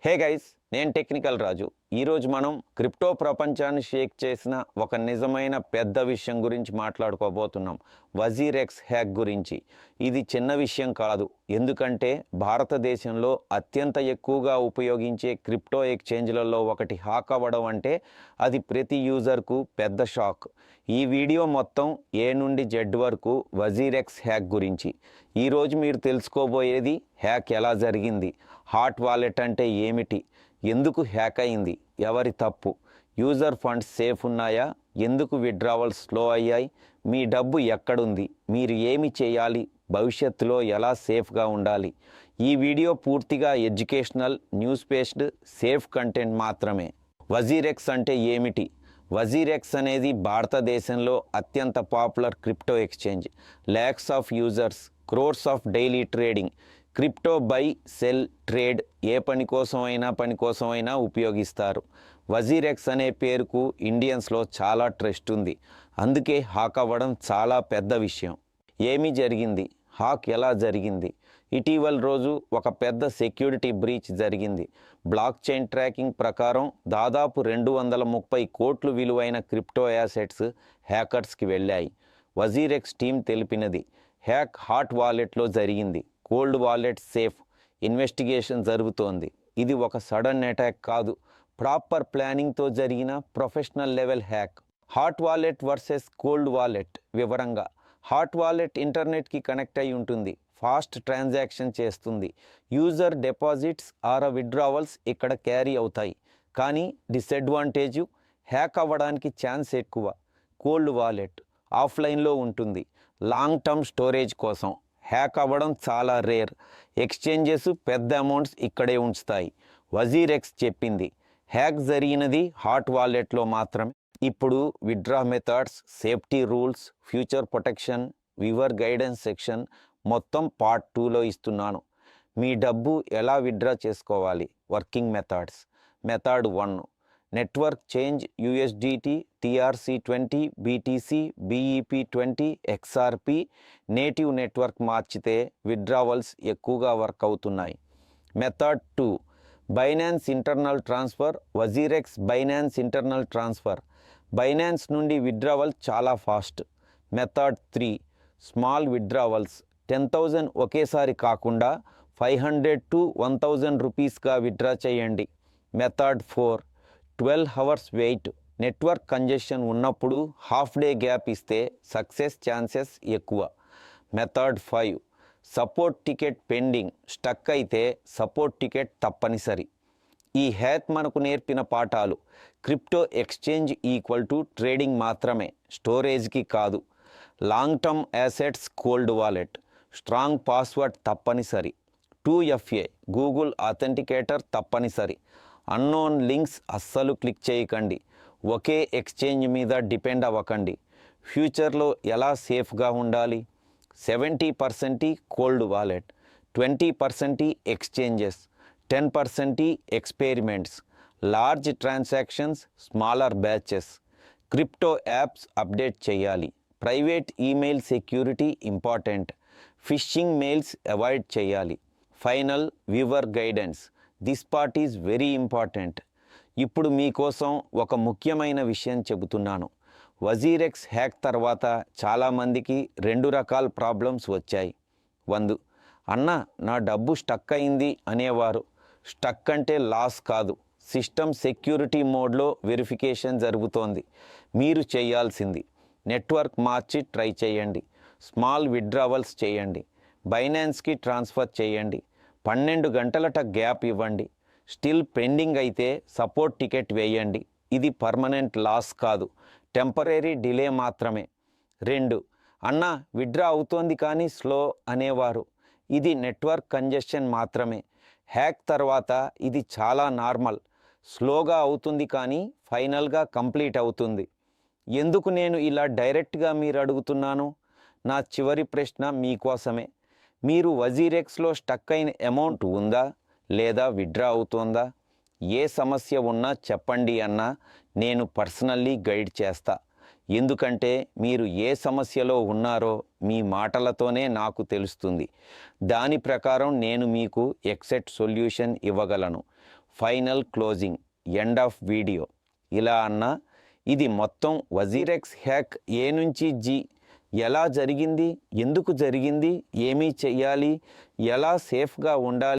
Hey guys, నేను technical Raju. ఈరోజు మనం క్రిప్టో ప్రపంచాన్ని షేక్ చేసిన ఒక నిజమైన పెద్ద విషయం గురించి మాట్లాడుకోబోతున్నాం. వజీరెక్స్ హ్యాక్ గురించి. ఇది చిన్న విషయం కాదు. ఎందుకంటే భారతదేశంలో అత్యంత ఎక్కువగా ఉపయోగించే క్రిప్టో ఎక్స్చేంజ్లలో ఒకటి హ్యాక్ అవ్వడం అంటే అది ప్రతి యూజర్కు పెద్ద షాక్. ఈ వీడియో మొత్తం ఏ నుండి జెడ్ వరకు వజీరెక్స్ హ్యాక్ గురించి. ఈరోజు మీరు తెలుసుకోబోయేది హ్యాక్ ఎలా జరిగింది. హాట్ వాలెట్ అంటే ఏమిటి? ఎందుకు హ్యాక్ అయింది? ఎవరి తప్పు? యూజర్ ఫండ్స్ సేఫ్ ఉన్నాయా? ఎందుకు విడ్రావల్స్ స్లో అయ్యాయి? మీ డబ్బు ఎక్కడుంది? మీరు ఏమి చేయాలి? భవిష్యత్తులో ఎలా సేఫ్గా ఉండాలి? ఈ వీడియో పూర్తిగా educational news based safe content మాత్రమే. వజీరెక్స్ అంటే ఏమిటి? వజీరెక్స్ అనేది భారతదేశంలో అత్యంత popular crypto exchange. Lakhs of users crores of daily trading. Crypto buy sell trade ఏ పని కోసం అయినా పని కోసం అయినా ఉపయోగిస్తారు. వజీరెక్స్ అనే పేరుకు ఇండియన్స్లో చాలా ట్రస్ట్ ఉంది. అందుకే హాక్ అవ్వడం చాలా పెద్ద విషయం. ఏమి జరిగింది? హాక్ ఎలా జరిగింది? ఇటీవల రోజు ఒక పెద్ద సెక్యూరిటీ బ్రీచ్ జరిగింది. బ్లాక్ చైన్ ట్రాకింగ్ ప్రకారం దాదాపు రెండు వందల ముప్పై కోట్లు విలువైన క్రిప్టో యాసెట్స్ హ్యాకర్స్కి వెళ్ళాయి. వజీరెక్స్ టీం తెలిపినది. హ్యాక్ హాట్ వాలెట్లో జరిగింది. కోల్డ్ వాలెట్ సేఫ్ ఇన్వెస్టిగేషన్ జరుగుతోంది. ఇది ఒక సడన్ అటాక్ కాదు. ప్రాపర్ ప్లానింగ్తో జరిగిన professional level hack. Hot wallet versus cold wallet. వివరంగా హాట్ వాలెట్ ఇంటర్నెట్కి కనెక్ట్ అయి ఉంటుంది. ఫాస్ట్ ట్రాన్సాక్షన్ చేస్తుంది. యూజర్ డిపాజిట్స్ ఆర్ విడ్రావల్స్ ఇక్కడ క్యారీ అవుతాయి. కానీ డిసడ్వాంటేజ్ హ్యాక్ అవ్వడానికి ఛాన్స్ ఎక్కువ. కోల్డ్ వాలెట్ ఆఫ్లైన్లో ఉంటుంది. లాంగ్ టర్మ్ స్టోరేజ్ కోసం. హ్యాక్ అవ్వడం చాలా రేర్. ఎక్స్చేంజెస్ పెద్ద అమౌంట్స్ ఇక్కడే ఉంచుతాయి. వజీర్ ఎక్స్ చెప్పింది. హ్యాక్ జరిగినది హాట్ వాలెట్లో మాత్రమే. ఇప్పుడు withdraw methods safety rules future protection we were guidance section మొత్తం పార్ట్ టూలో ఇస్తున్నాను. మీ డబ్బు ఎలా విడ్రా చేసుకోవాలి? Working methods. Method one. Network change USDT TRC twenty BTC BEP twenty XRP native network మార్చితే విడ్రావల్స్ ఎక్కువగా వర్క్ అవుతున్నాయి. Method two Binance internal transfer WazirX Binance internal transfer Binance నుండి విడ్రావల్ చాలా fast method three small withdrawals ten thousand ఒకేసారి కాకుండా five hundred to one thousand రూపీస్గా withdraw చేయండి. Method four twelve hours wait network congestion ఉన్నప్పుడు half day gap ఇస్తే success chances ఎక్కువ. Method five support ticket pending stuck అయితే support ticket తప్పనిసరి. ఈ hack మనకు నేర్పిన పాఠాలు crypto exchange equal to trading మాత్రమే స్టోరేజ్కి కాదు. Long term assets cold wallet strong password తప్పనిసరి. టూ ఎఫ్ఏ గూగుల్ అథెంటికేటర్ తప్పనిసరి. అన్నోన్ లింక్స్ అస్సలు క్లిక్ చేయకండి. ఒకే ఎక్స్చేంజ్ మీద డిపెండ్ అవ్వకండి. ఫ్యూచర్లో ఎలా సేఫ్గా ఉండాలి? Seventy percent cold wallet twenty percent exchanges ten percent experiments large transactions smaller batches. Crypto apps update చేయాలి. Private email security important. Phishing mails avoid చేయాలి. Final viewer guidance. This part is very important ఇప్పుడు మీకోసం ఒక ముఖ్యమైన విషయం చెబుతున్నాను. WazirX hack తర్వాత చాలామందికి రెండు రకాల ప్రాబ్లమ్స్ వచ్చాయి. వందు అన్న నా డబ్బు స్టక్ అయింది అనేవారు. స్టక్ అంటే లాస్ కాదు. సిస్టమ్ సెక్యూరిటీ మోడ్లో వెరిఫికేషన్ జరుగుతోంది. మీరు చేయాల్సింది నెట్వర్క్ మార్చి ట్రై చేయండి. స్మాల్ విడ్రావల్స్ చేయండి. బైనాన్స్కి ట్రాన్స్ఫర్ చేయండి. పన్నెండు గంటలట గ్యాప్ ఇవ్వండి. స్టిల్ పెండింగ్ అయితే సపోర్ట్ టికెట్ వేయండి. ఇది పర్మనెంట్ లాస్ కాదు. టెంపరీ డిలే మాత్రమే. రెండు అన్న విడ్రా అవుతోంది కానీ స్లో అనేవారు. ఇది నెట్వర్క్ కంజెషన్ మాత్రమే. హ్యాక్ తర్వాత ఇది చాలా నార్మల్. స్లోగా అవుతుంది కానీ ఫైనల్గా కంప్లీట్ అవుతుంది. ఎందుకు నేను ఇలా డైరెక్ట్గా మీరు అడుగుతున్నాను? నా చివరి ప్రశ్న మీకోసమే. మీరు వజీరెక్స్లో స్టక్ అయిన అమౌంట్ ఉందా లేదా విడ్రా అవుతోందా? ఏ సమస్య ఉన్నా చెప్పండి అన్నా నేను పర్సనల్లీ గైడ్ చేస్తా. ఎందుకంటే మీరు ఏ సమస్యలో ఉన్నారో మీ మాటలతోనే నాకు తెలుస్తుంది. దాని ప్రకారం నేను మీకు ఎక్సెట్ సొల్యూషన్ ఇవ్వగలను. Final closing end of video. ఇలా అన్నా ఇది మొత్తం వజీరెక్స్ హ్యాక్ ఏ నుంచి జీ ఎలా జరిగింది? ఎందుకు జరిగింది? ఏమీ చెయ్యాలి? ఎలా సేఫ్గా ఉండాలి?